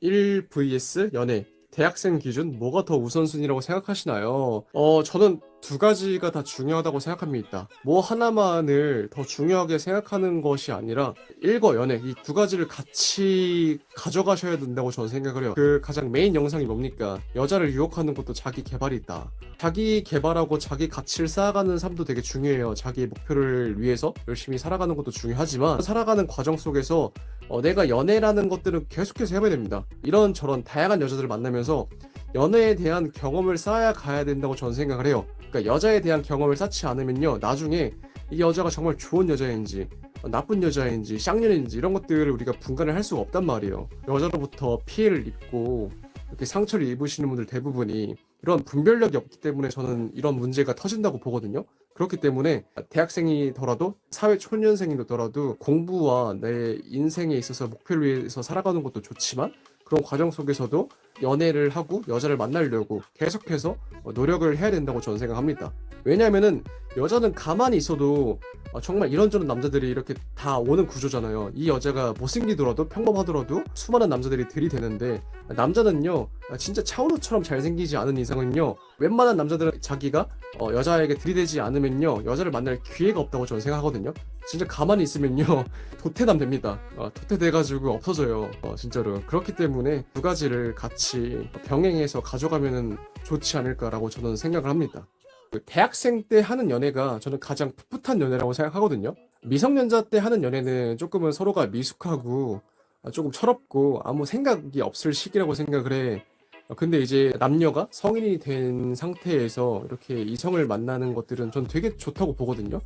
1 vs 연애. 대학생 기준 뭐가 더 우선순위라고 생각하시나요? 어, 저는 두 가지가 다 중요하다고 생각합니다. 뭐 하나만을 더 중요하게 생각하는 것이 아니라 일과 연애 이 두 가지를 같이 가져가셔야 된다고 저는 생각을 해요. 그 가장 메인 영상이 뭡니까? 여자를 유혹하는 것도 자기 개발이 있다. 자기 개발하고 자기 가치를 쌓아가는 삶도 되게 중요해요. 자기 목표를 위해서 열심히 살아가는 것도 중요하지만 살아가는 과정 속에서 어, 내가 연애라는 것들은 계속해서 해봐야 됩니다. 이런 저런 다양한 여자들을 만나면서 연애에 대한 경험을 쌓아야 가야 된다고 저는 생각을 해요. 그러니까 여자에 대한 경험을 쌓지 않으면요, 나중에 이 여자가 정말 좋은 여자인지 어, 나쁜 여자인지 쌍년인지 이런 것들을 우리가 분간을 할 수가 없단 말이에요. 여자로부터 피해를 입고 이렇게 상처를 입으시는 분들 대부분이 이런 분별력이 없기 때문에 저는 이런 문제가 터진다고 보거든요. 그렇기 때문에 대학생이더라도 사회 초년생이더라도 공부와 내 인생에 있어서 목표를 위해서 살아가는 것도 좋지만 그런 과정 속에서도 연애를 하고 여자를 만나려고 계속해서 어, 노력을 해야 된다고 저는 생각합니다. 왜냐하면은 여자는 가만히 있어도 어, 정말 이런저런 남자들이 이렇게 다 오는 구조잖아요. 이 여자가 못생기더라도 평범하더라도 수많은 남자들이 들이대는데 남자는요 아, 진짜 차은우처럼 잘생기지 않은 이상은요 웬만한 남자들은 자기가 어, 여자에게 들이대지 않으면요 여자를 만날 기회가 없다고 저는 생각하거든요. 진짜 가만히 있으면요 도태남 됩니다. 어, 도태돼가지고 없어져요. 어, 진짜로 그렇기 때문에 두 가지를 같이 병행해서 가져가면은 좋지 않을까라고 저는 생각을 합니다. 그 대학생 때 하는 연애가 저는 가장 풋풋한 연애라고 생각하거든요. 미성년자 때 하는 연애는 조금은 서로가 미숙하고 아, 조금 철없고 아무 생각이 없을 시기라고 생각을 해. 어, 근데 이제 남녀가 성인이 된 상태에서 이렇게 이성을 만나는 것들은 전 되게 좋다고 보거든요.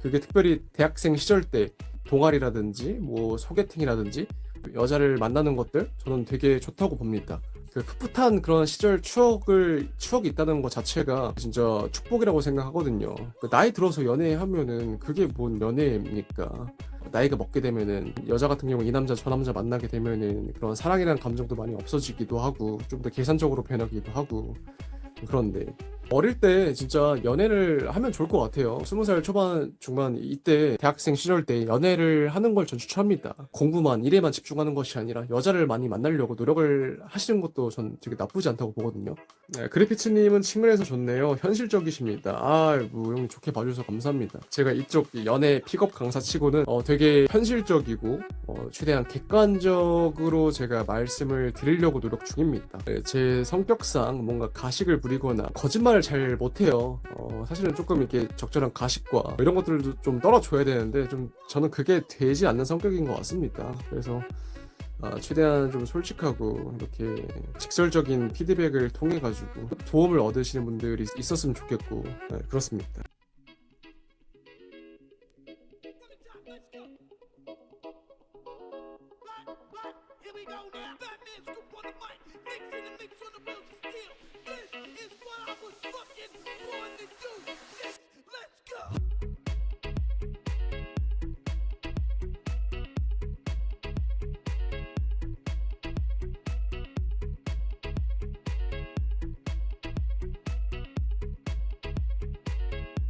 그게 특별히 대학생 시절 때 동아리라든지 뭐 소개팅이라든지 여자를 만나는 것들 저는 되게 좋다고 봅니다. 그 풋풋한 그런 시절 추억을 추억이 있다는 것 자체가 진짜 축복이라고 생각하거든요. 그 나이 들어서 연애하면은 그게 뭔 연애입니까? 나이가 먹게 되면은 여자 같은 경우 이 남자 저 남자 만나게 되면은 그런 사랑이라는 감정도 많이 없어지기도 하고 좀 더 계산적으로 변하기도 하고 그런데 어릴 때 진짜 연애를 하면 좋을 것 같아요. 스무 살 초반 중반 이때 대학생 시절 때 연애를 하는 걸 전 추천합니다. 공부만 일에만 집중하는 것이 아니라 여자를 많이 만나려고 노력을 하시는 것도 전 되게 나쁘지 않다고 보거든요. 네, 그래피츠님은 측면에서 좋네요. 현실적이십니다. 아, 뭐형 좋게 봐주셔서 감사합니다. 제가 이쪽 연애 픽업 강사치고는 어, 되게 현실적이고 어, 최대한 객관적으로 제가 말씀을 드리려고 노력 중입니다. 네, 제 성격상 뭔가 가식을 부리거나 거짓말 을 잘 못해요. 어, 사실은 조금 이렇게 적절한 가식과 이런 것들도 좀 떨어줘야 되는데 좀 저는 그게 되지 않는 성격인 것 같습니다. 그래서 아, 최대한 좀 솔직하고 이렇게 직설적인 피드백을 통해 가지고 도움을 얻으시는 분들이 있었으면 좋겠고 네, 그렇습니다.